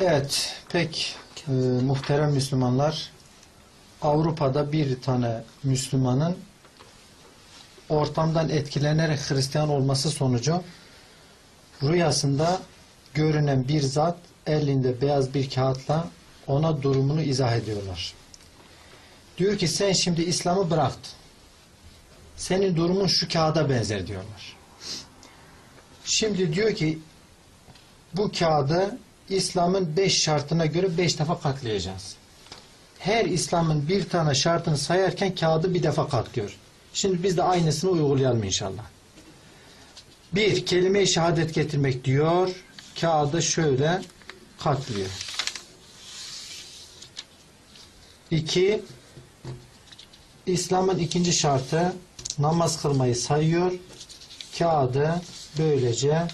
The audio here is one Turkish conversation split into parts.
Evet, pek e, muhterem Müslümanlar, Avrupa'da bir tane Müslümanın ortamdan etkilenerek Hristiyan olması sonucu rüyasında görünen bir zat elinde beyaz bir kağıtla ona durumunu izah ediyorlar. Diyor ki sen şimdi İslam'ı bıraktın. Senin durumun şu kağıda benzer diyorlar. Şimdi diyor ki bu kağıdı İslam'ın beş şartına göre beş defa katlayacağız. Her İslam'ın bir tane şartını sayarken kağıdı bir defa katlıyor. Şimdi biz de aynısını uygulayalım inşallah. Bir, kelime-i şehadet getirmek diyor. Kağıdı şöyle katlıyor. İki, İslam'ın ikinci şartı namaz kılmayı sayıyor. Kağıdı böylece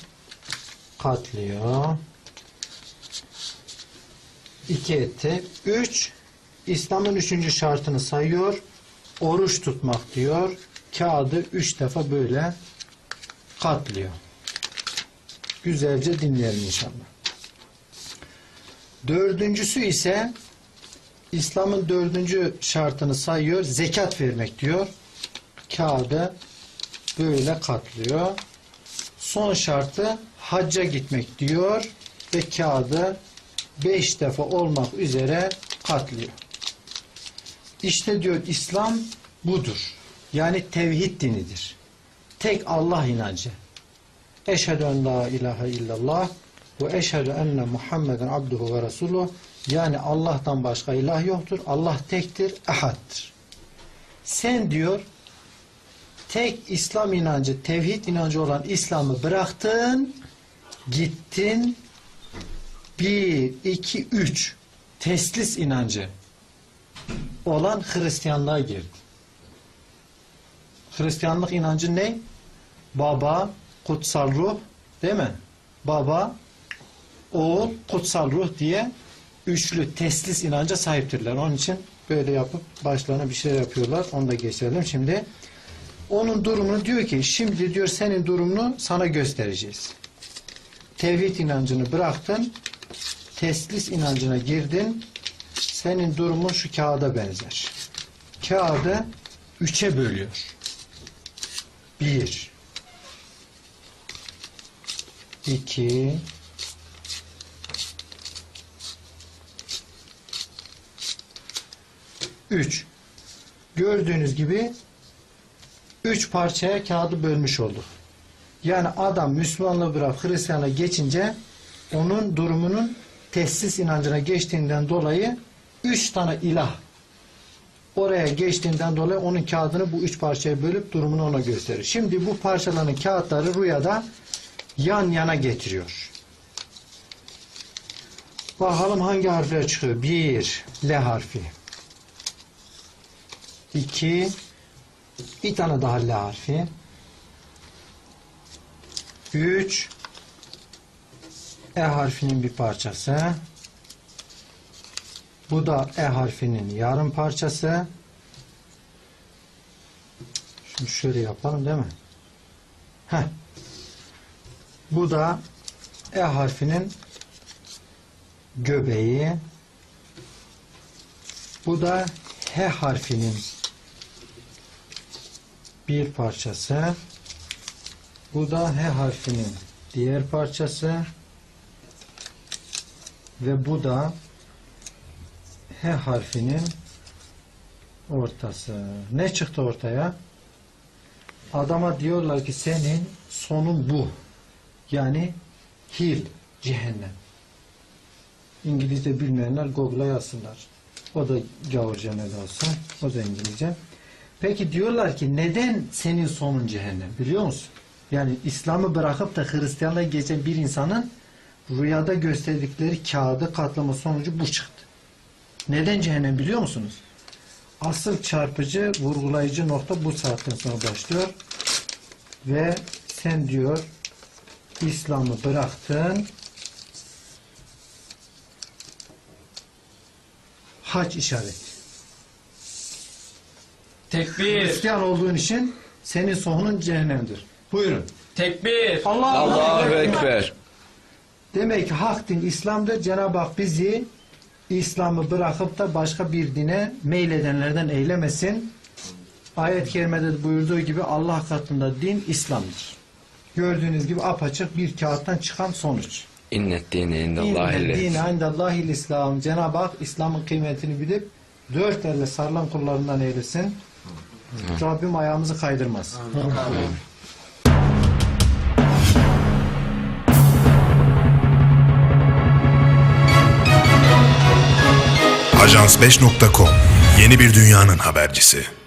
katlıyor. İki etti. Üç, İslam'ın üçüncü şartını sayıyor. Oruç tutmak diyor. Kağıdı üç defa böyle katlıyor. Güzelce dinleyelim inşallah. Dördüncüsü ise İslam'ın dördüncü şartını sayıyor. Zekat vermek diyor. Kağıdı böyle katlıyor. Son şartı hacca gitmek diyor ve kağıdı beş defa olmak üzere katlıyor. İşte diyor İslam budur. Yani tevhid dinidir. Tek Allah inancı. Eşhedü en la ilahe illallah ve eşhedü enne Muhammeden abduhu ve resuluh yani Allah'tan başka ilah yoktur. Allah tektir, ehaddir. Sen diyor tek İslam inancı, tevhid inancı olan İslam'ı bıraktın, gittin, bir, iki, üç teslis inancı olan Hristiyanlığa girdin. Hristiyanlık inancı ne? Baba, kutsal ruh, değil mi? Baba, oğul, kutsal ruh diye üçlü teslis inanca sahiptirler. Onun için böyle yapıp başlarına bir şey yapıyorlar. Onu da geçelim şimdi. Onun durumunu diyor ki şimdi diyor senin durumunu sana göstereceğiz. Tevhid inancını bıraktın. Teslis inancına girdin. Senin durumun şu kağıda benzer. Kağıdı üçe bölüyor. Bir. iki, Üç. Gördüğünüz gibi üç parçaya kağıdı bölmüş olduk. Yani adam Müslümanlığı bırak Hristiyan'a geçince onun durumunun teslis inancına geçtiğinden dolayı üç tane ilah oraya geçtiğinden dolayı onun kağıdını bu üç parçaya bölüp durumunu ona gösterir. Şimdi bu parçaların kağıtları rüyada yan yana getiriyor. Bakalım hangi harfler çıkıyor? Bir, L harfi. İki, bir tane daha L harfi. Üç, E harfinin bir parçası. Bu da E harfinin yarım parçası. Şimdi şöyle yapalım değil mi? Heh. Bu da E harfinin göbeği. Bu da H harfinin bir parçası. Bu da H harfinin diğer parçası. Ve bu da H harfinin ortası. Ne çıktı ortaya? Adama diyorlar ki senin sonun bu. Yani hil, cehennem. İngilizce bilmeyenler Google'a yazsınlar. O da gavurca ne de. O da İngilizce. Peki diyorlar ki neden senin sonun cehennem biliyor musun? Yani İslam'ı bırakıp da Hristiyanlığa geçen bir insanın rüyada gösterdikleri kağıdı katlama sonucu bu çıktı. Neden cehennem biliyor musunuz? Asıl çarpıcı, vurgulayıcı nokta bu saatten sonra başlıyor. Ve sen diyor İslam'ı bıraktın. Hac işareti. Tekbir. Hristiyan olduğun için senin sonun cehennemdir. Buyurun. Tekbir. Allah Allahu Ekber. Demek ki hak din İslam'dır. Cenab-ı Hak bizi İslam'ı bırakıp da başka bir dine meyledenlerden eylemesin. Ayet-i kerimede de buyurduğu gibi Allah katında din İslam'dır. Gördüğünüz gibi apaçık bir kağıttan çıkan sonuç. İnnet dine indallahil dine indallahil İslam. Cenab-ı Hak İslam'ın kıymetini bilip dört elle sarılan kullarından eylesin. Rabbim ayağımızı kaydırmaz. Ajans5.com yeni bir dünyanın habercisi.